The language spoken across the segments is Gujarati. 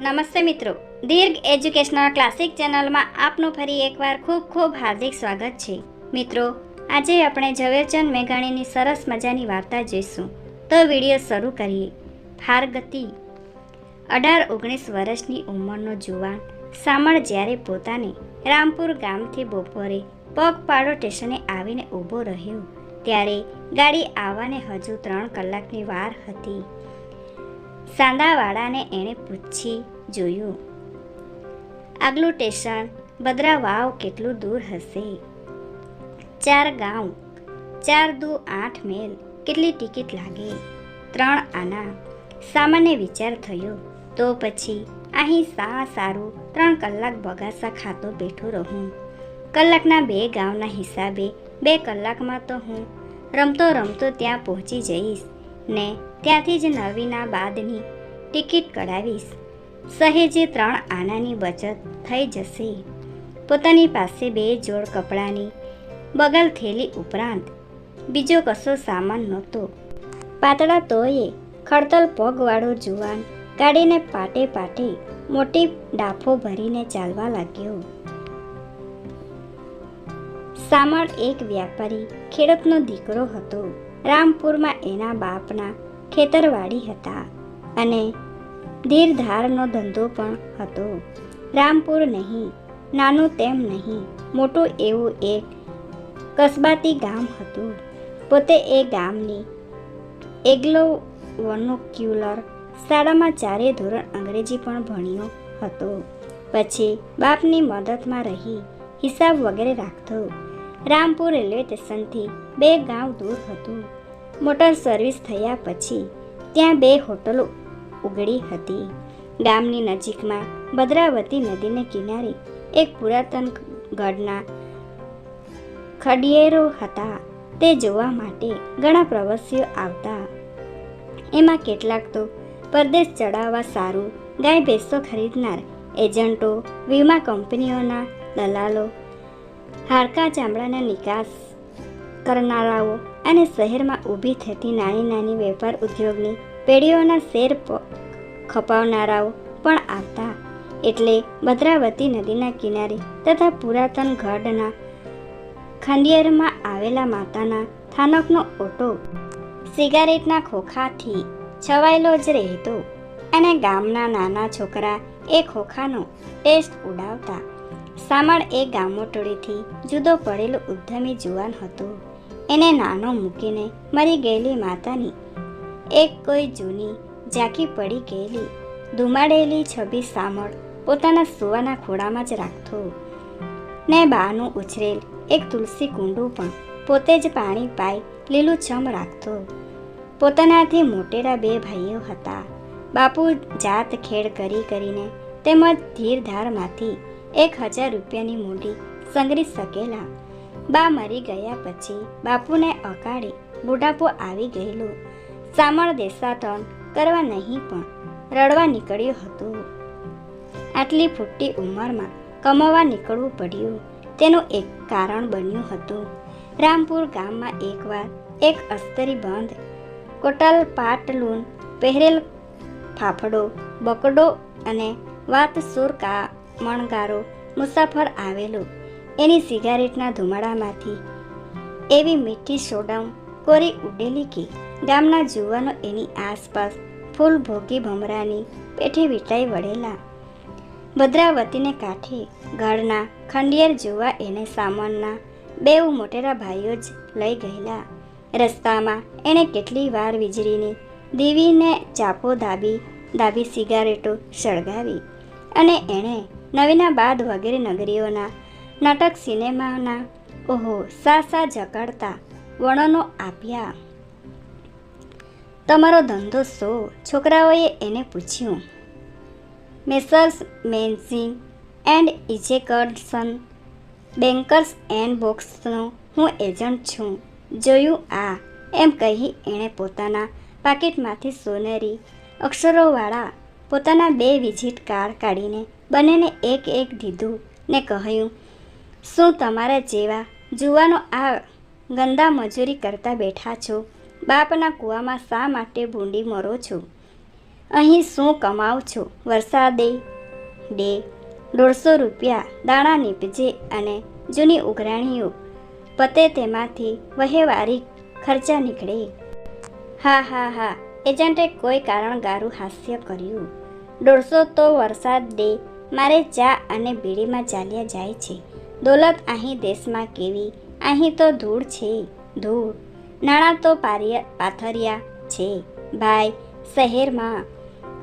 નમસ્તે મિત્રો. દીર્ઘ એજ્યુકેશનલ ક્લાસિક ચેનલમાં આપનું ફરી એકવાર ખૂબ ખૂબ હાર્દિક સ્વાગત છે. મિત્રો, આજે આપણે ઝવેરચંદ મેઘાણીની સરસ મજાની વાર્તા જોઈશું. તો વીડિયો શરૂ કરીએ. ફારગતિ અઢાર ઓગણીસ વર્ષની ઉંમરનો જુવાન સામળ જ્યારે પોતાને રામપુર ગામથી બપોરે પગપાળો સ્ટેશને આવીને ઊભો રહ્યો, ત્યારે ગાડી આવવાને હજુ ત્રણ કલાકની વાર હતી. સાંદાવાળાને એણે પૂછી જોયું, આગલું સ્ટેશન બદરા વાવ કેટલું દૂર હશે? ચાર ગાંવ ચાર દુ આઠ મેલ, કેટલી ટિકિટ લાગે? ત્રણ આના. સામાન્ય વિચાર થયો. તો પછી અહીં સા સારું ત્રણ કલાક બગાસા ખાતો બેઠો રહું. કલાકના બે ગામના હિસાબે બે કલાકમાં તો હું રમતો રમતો ત્યાં પહોંચી જઈશ. ને ત્યાંથી જ નવીના બાદની ટિકિટ કઢાવીશ. સહેજે ત્રણ આનાની બચત થઈ જશે. પોતાની પાસે બે જોડ કપડાની બગલ થેલી ઉપરાંત બીજો કશો સામાન નહોતો. પાતળા તોયે ખડતલ પગવાળો જુવાન ગાડીને પાટે પાટે મોટી ડાફો ભરીને ચાલવા લાગ્યો. સામળ એક વ્યાપારી ખેડૂતનો દીકરો હતો. રામપુરમાં એના બાપના ખેતરવાડી હતા અને ધીરધારનો ધંધો પણ હતો. રામપુર નહીં, નાનું તેમ નહીં, મોટું એવું એક કસબાતી ગામ હતું. પોતે એ ગામની એગ્લો વર્નોક્યુલર શાળામાં ચારે ધોરણ અંગ્રેજી પણ ભણ્યો હતો. પછી બાપની મદદમાં રહી, હિસાબ વગેરે રાખતો. રામપુર રેલવે સ્ટેશનથી બે ગાંવ દૂર હતું. મોટર સર્વિસ થયા પછી ત્યાં બે હોટલો ઉગડી હતી. ગામની નજીકમાં ભદ્રાવતી નદીને કિનારે એક પુરાતન ગઢના ખડિયેરો હતા. તે જોવા માટે ઘણા પ્રવાસીઓ આવતા. એમાં કેટલાક તો પરદેશ ચડાવવા સારું, ગાય ભેંસો ખરીદનાર એજન્ટો, વીમા કંપનીઓના દલાલો હાડકા ચામડાના નિકાસ કરનારાઓ અને શહેરમાં ઊભી થતી નાની નાની વેપાર ઉદ્યોગની પેઢીઓના શેર ખપાવનારાઓ પણ આવતા. એટલે ભદ્રાવતી નદીના કિનારે તથા પુરાતન ગઢના ખંડિયરમાં આવેલા માતાના થાનકનો ઓટો સિગારેટના ખોખાથી છવાયેલો જ રહેતો અને ગામના નાના છોકરા એ ખોખાનો ટેસ્ટ ઉડાવતા. સામળ એ ગામોટોળીથી જુદો પડેલો ઉદ્ધમી જુવાન હતો. એને નાનો મૂકીને મરી ગયેલી માતાની. એક કોઈ જૂની ઝાંકી પડી ગયેલી, ધુમાડેલી છબી સામળ પોતાના સુવાના ખોળામાં જ રાખતો. ને બાનું ઉછરેલ એક તુલસી કુંડું પણ પોતે જ પાણી પાઈ લીલુંછમ રાખતો. પોતાનાથી મોટેરા બે ભાઈઓ હતા. બાપુ જાત ખેડ કરી કરીને તેમજ ધીરધારમાંથી એક હજાર રૂપિયાની મૂડી સંગ્રહી શકેલા. બા મરી ગયા પછી બાપુને અકાળે બુઢાપો આવી ગયેલો. સામળ દેશાતન કરવા નહીં પણ રડવા નીકળ્યું હતું. આટલી ફૂટી ઉંમરમાં કમાવા નીકળવું પડ્યું. તેનું એક કારણ બન્યું હતું. રામપુર ગામમાં એકવાર એક અસ્તરી બંધ, કોટલ પાટલુન પહેરેલ ફાફડો, બકડો અને વાત સુર કા મણગારો મુસાફર આવેલો. એની સિગારેટના ધુમાડામાંથી એવી મીઠી સોડમ કોરી ઉડેલી કે ગામના જુવાનો એની આસપાસ ફૂલ ભોગી ભમરાની પેઠે વીટાઈ વળેલા. ભદ્રાવતીને કાંઠે ગઢના ખંડિયર જોવા એને સામાનના બેઉ મોટેરા ભાઈઓ જ લઈ ગયેલા. રસ્તામાં એણે કેટલી વાર વીજળીની દીવીને ચાપો દાબી દાબી સિગારેટો સળગાવી અને એણે નવીના બાદ વગેરે નગરીઓના, નાટક સિનેમાના, ઓહો, સા સા જકાડતા વર્ણનો આપ્યા. તમારો ધંધો શો? છોકરાઓએ એને પૂછ્યું. મેસર્સ મેન્સિંગ એન્ડ ઇજેકર્ડસન બેન્કર્સ એન્ડ બોક્સનો હું એજન્ટ છું. જોયું આ, એમ કહી એણે પોતાના પાકીટમાંથી સોનેરી અક્ષરોવાળા પોતાના બે વિઝિટ કાર્ડ કાઢીને બંનેને એક એક દીધું ને કહ્યું, શું તમારા જેવા જુવાનો આ ગંદા મજૂરી કરતા બેઠા છો? બાપના કૂવામાં શા માટે ભૂંડી મરો છો? અહીં શું કમાવ છો? વરસાદે ડે, દોઢસો રૂપિયા દાણા નીપજે અને જૂની ઉઘરાણીઓ પતે તેમાંથી વહેવારી ખર્ચા નીકળે. હા હા હા, એજન્ટે કોઈ કારણ ગારું હાસ્ય કર્યું. દોઢસો તો વરસાદ દે મારે ચા અને બીડીમાં ચાલ્યા જાય છે. દોલત અહીં દેશમાં કેવી? અહીં તો ધૂળ છે, ધૂળ. નાણાં તો પાથરિયા છે. ભાઈ, શહેરમાં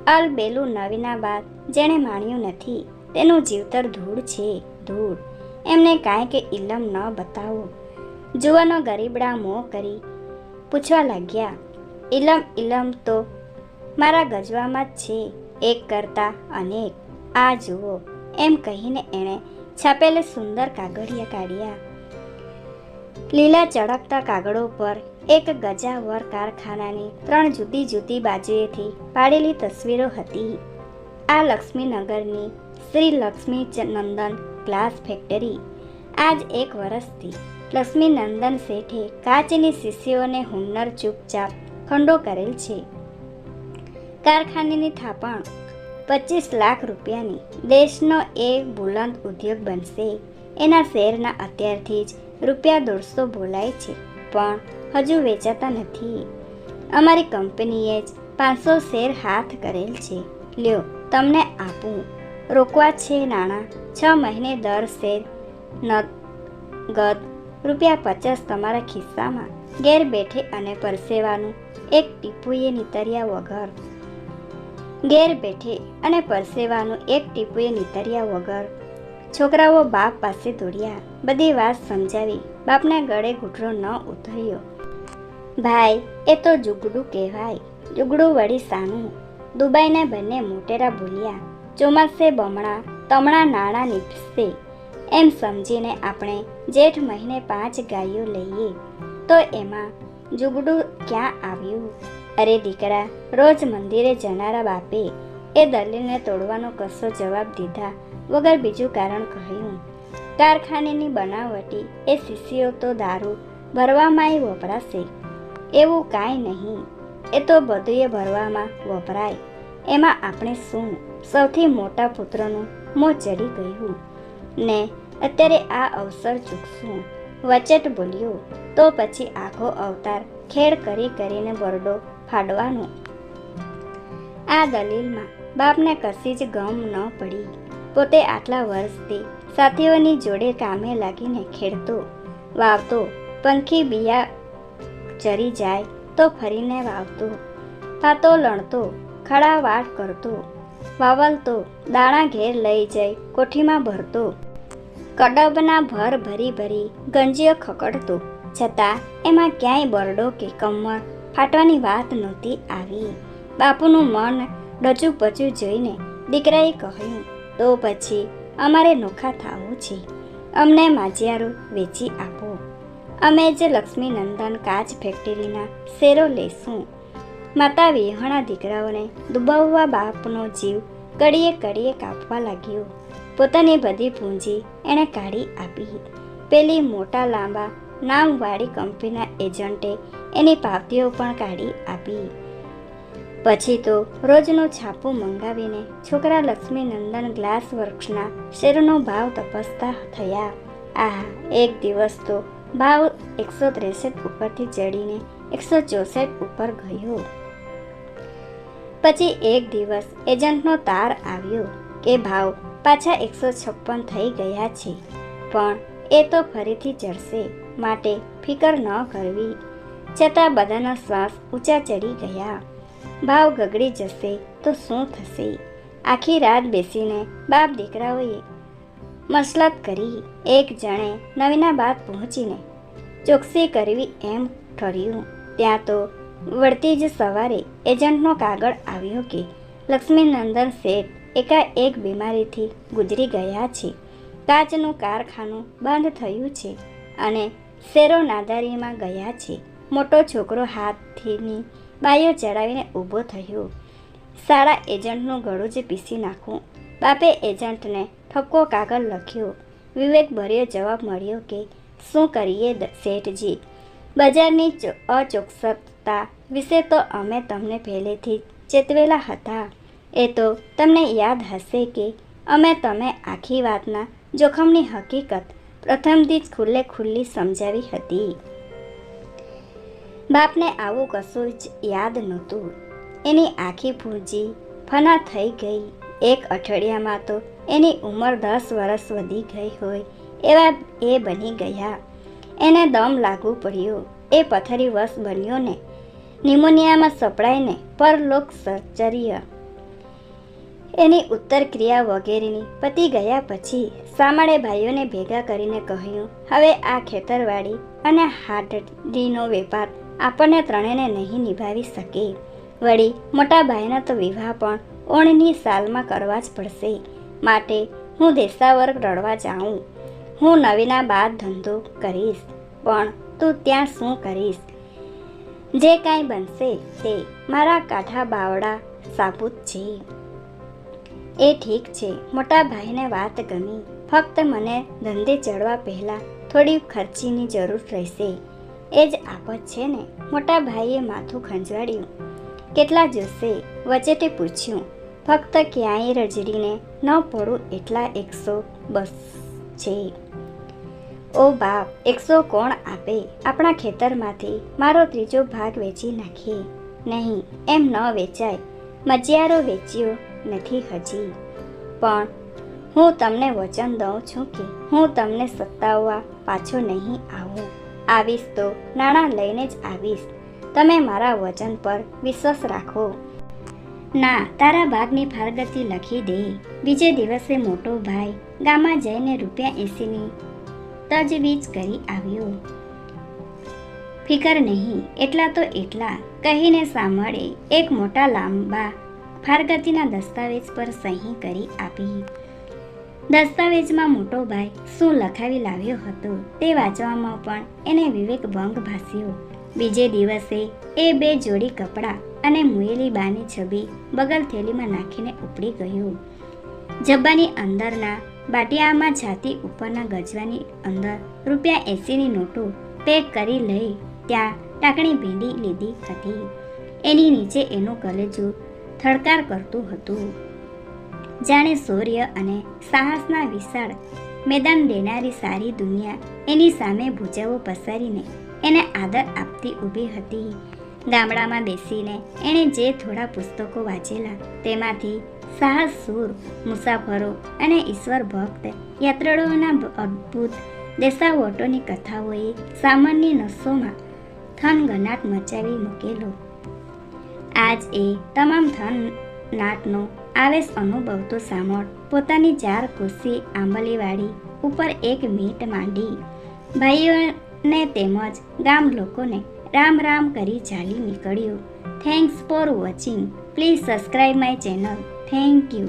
અલબેલુ નવીના બાદ જેણે માણ્યું નથી. તેનું જીવતર ધૂળ છે, ધૂળ. એમને કાંઈ કે ઇલમ ન બતાવો. જુવાનો ગરીબડા મોં કરી પૂછવા લાગ્યા ઇલમ ઇલમ તો મારા ગજવામાં જ છે, એક કરતા અનેક. આ જુઓ, એમ કહીને એણે છાપેલે સુંદર કાગળિયા કાઢ્યા. લીલા ચળકતા કાગળો પર એક ગજાવર કારખાનાની ત્રણ જુદી જુદી બાજુએથી પાડેલી તસવીરો હતી. આ લક્ષ્મીનગરની શ્રી લક્ષ્મી નંદન ગ્લાસ ફેક્ટરી. આજ એક વર્ષથી લક્ષ્મીનંદન શેઠે કાચની શીશીઓને હુન્નર ચૂપચાપ ખંડો કરેલ છે. કારખાનાની થાપણ પચીસ લાખ રૂપિયાની દેશનો એ બુલંદ ઉદ્યોગ બનશે. એના શેરના અત્યારથી જ રૂપિયા દોઢસો બોલાય છે, પણ હજુ વેચાતા નથી. અમારી કંપનીએ જ પાંચસો શેર હાથ કરેલ છે. લ્યો, તમને આપું. રોકવા છે નાણાં. છ મહિને દર શેર નગદ રૂપિયા પચાસ તમારા ખિસ્સામાં. ઘેર બેઠે અને પરસેવાનું એક ટીપુએ નીતર્યા વગર ઘેર બેઠે અને પરસેવાનું એક ટીપુએ નીતર્યા વગર છોકરાઓ બાપ પાસે દોડ્યા. બધી વાત સમજાવી બાપને ગળે ઘૂંટડો ન ઉતર્યો. ભાઈ, એ તો જુગડું કહેવાય. જુગડું વળી સાનું દુબઈને બંને મોટેરા ભૂલ્યા ચોમાસે બમણા, તમણા નાણાં નીપશે એમ સમજીને આપણે જેઠ મહિને પાંચ ગાયો લઈએ. તો એમાં જુગડું ક્યાં આવ્યું? અરે દીકરા, રોજ મંદિરે જનારા બાપે એ દલીલને તોડવાનો કશો જવાબ દીધા વગર બીજું કારણ કહ્યું. કારખાનેની બનાવટી એ શીશીઓ તો દારૂ ભરવામાંય વપરાશે. એવું કાંઈ નહીં, એ તો બધુંય ભરવામાં વપરાય. એમાં આપણે શું? સૌથી મોટા પુત્રનું મોં ચડી ગયું. ને અત્યારે આ અવસર ચૂકશું. વચેટ બોલ્યો, તો પછી આખો અવતાર ખેડ કરી કરીને બરડો ફાડવાનો. આ દલીલમાં બાપને કશી જ ગમ ન પડી. પોતે આટલા વર્ષથી સાથીઓની જોડે કામે લાગીને ખેડતો, વાવતો, પંખી બિયા ચરી જાય તો ફરીને વાવતો. પાતો લણતો ખડા વાટ કરતો. વાવલતો, દાણા ઘેર લઈ જઈ કોઠીમાં ભરતો. કડબના ભર ભરી ભરી ગંજીઓ ખકડતો. છતાં એમાં ક્યાંય બરડો કે કમર ફાટવાની વાત નહોતી આવી. બાપુનું મન ડચું પચું જોઈને દીકરાએ કહ્યું, તો પછી અમારે નોખા થવું છે. અમને માજિયારું વેચી આપો. અમે જ લક્ષ્મીનંદન કાચ ફેક્ટરીના શેરો લેશું. માતા વિહણા દીકરાઓને દુબાવવા બાપનો જીવ કડીએ કડીએ કાપવા લાગ્યો. પોતાની બધી પૂંજી એણે કાઢી આપી. પેલી મોટા લાંબા નામવાળી કંપનીના એજન્ટે એની પાવતીઓ પણ કાઢી આપી. પછી તો રોજનો છાપો મંગાવીને છોકરા લક્ષ્મીનંદન ગ્લાસ વર્ક્સના શેરનો ભાવ તપસતા થયા. આહા, એક દિવસ તો ભાવ એકસો ત્રેસઠ ઉપરથી ચડીને એકસો ચોસઠ ઉપર ગયો. પછી એક દિવસ એજન્ટનો તાર આવ્યો કે ભાવ પાછા એકસો છપ્પન થઈ ગયા છે. પણ એ તો ફરીથી ચડશે, માટે ફિકર ન કરવી. છતાં બધાના શ્વાસ ઊંચા ચડી ગયા. ભાવ ગગડી જશે તો શું થશે? આખી રાત બેસીને બાપ દીકરાઓએ મસલત કરી, એક જણે નવીનાબાદ પહોંચીને ચોકસી કરવી એમ ઠર્યું. ત્યાં તો વળતી જ સવારે એજન્ટનો કાગળ આવ્યો કે લક્ષ્મીનંદન શેઠ એકાએક બીમારીથી ગુજરી ગયા છે. કાચનું કારખાનું બંધ થયું છે અને શેરો નાદારીમાં ગયા છે. મોટો છોકરો હાથથીની બાયો ચડાવીને ઊભો થયો. સારા એજન્ટનું ગળું જ પીસી નાખું. બાપે એજન્ટને ઠપકો કાગળ લખ્યો. વિવેકભર્યો જવાબ મળ્યો કે, શું કરીએ શેઠજી? બજારની ચો- વિશે તો અમે તમને પહેલેથી ચેતવેલા હતા. એ તો તમને યાદ હશે કે, અમે તમે આખી વાતના જોખમની હકીકત પ્રથમથી જ ખુલ્લે ખુલ્લી સમજાવી હતી. બાપને આવું કશું જ યાદ નહોતું. એની આખી ભૂંજી ફના થઈ ગઈ. એક અઠવાડિયામાં તો એની ઉંમર દસ વર્ષ વધી ગઈ હોય એવા એ બની ગયા. એને દમ લાગુ પડ્યો. એ પથરી વશ બન્યો ને. નિમોનિયામાં સપડાઈને પરલોક સચર્ય એની ઉત્તર ક્રિયા વગેરેની પતી ગયા પછી સામાળે ભાઈઓને ભેગા કરીને કહ્યું, હવે આ ખેતરવાડી અને હાટડીનો વેપાર આપણને ત્રણેને નહીં નિભાવી શકે. વળી મોટા ભાઈના તો વિવાહ પણ ઓણની સાલમાં કરવા જ પડશે. માટે હું દેશાવર્ગ રડવા જાઉં. હું નવીના બાદ ધંધો કરીશ, પણ તું ત્યાં શું કરીશ? જે કાંઈ બનશે તે મારા કાઠા બાવડા સાબુત છે. એ ઠીક છે. મોટા ભાઈને વાત ગમી. ફક્ત મને ધંધે ચડવા પહેલાં થોડી ખર્ચીની જરૂર રહેશે. એ જ આફત છે ને, મોટા ભાઈએ માથું ખંજવાડ્યું. કેટલા જોશે? વચેટે પૂછ્યું. ફક્ત ક્યાંય રજડીને ન પડું એટલા એકસો બસ છે. ઓ બાપ, એકસો કોણ આપે? આપણા ખેતરમાંથી મારો ત્રીજો ભાગ વેચી નાખીએ નહીં, એમ ન વેચાય. મજિયારો વેચ્યો નથી હજી. પણ હું તમને વચન દઉં છું કે હું તમને સત્તાવવા પાછો નહીં આવું. આવીશ તો નાણાં લઈને જ આવીશ. તમે મારા વચન પર વિશ્વાસ રાખો. ના, તારા ભાગની ફારગતી લખી દે. બીજે દિવસે મોટો ભાઈ ગામમાં જઈને રૂપિયા એંસીની તજવીજ કરી આવ્યો. ફિકર નહીં, એટલા તો એટલા. કહીને સાંભળે, એક મોટા લાંબા ફારગતીના દસ્તાવેજ પર સહી કરી આપી. દસ્તાવેજમાં મોટો ભાઈ શું લખાવી લાવ્યો હતો તે વાંચવામાં પણ એને વિવેક ભંગ ભાસ્યો. બીજે દિવસે એ બે જોડી કપડાં અને મુયેલી બાની છબી બગલ થેલીમાં નાખીને ઉપડી ગયું. જબ્બાની અંદરના બાટિયામાં છાતી ઉપરના ગજવાની અંદર રૂપિયા એંસીની નોટો પેક કરી લઈ ત્યાં ટાંકણી ભીંડી લીધી હતી. એની નીચે એનું કલેજું થડકાર કરતું હતું. જાણે શૌર્ય અને સાહસના વિશાળ મેદાન દેનારી સારી દુનિયા એની સામે ભૂજાઓ પસારીને એને આદર આપતી ઊભી હતી. ગામડામાં બેસીને એણે જે થોડા પુસ્તકો વાંચેલા તેમાંથી સાહસ સૂર, મુસાફરો અને ઈશ્વર ભક્ત, યાત્રાળુઓના અદ્ભુત દેશાવટોની કથાઓએ સામાન્ય નસોમાં થનગનાટ મચાવી મૂકેલો. આજ એ તમામ થન, નાટનો આવેશ અનુભવતો સામળ પોતાની ચાર ખુરશી આંબલીવાળી ઉપર એક મીટ માંડી. ભાઈઓને તેમજ ગામ લોકોને રામ રામ કરી ચાલી નીકળ્યું. Thanks for watching please subscribe my channel thank you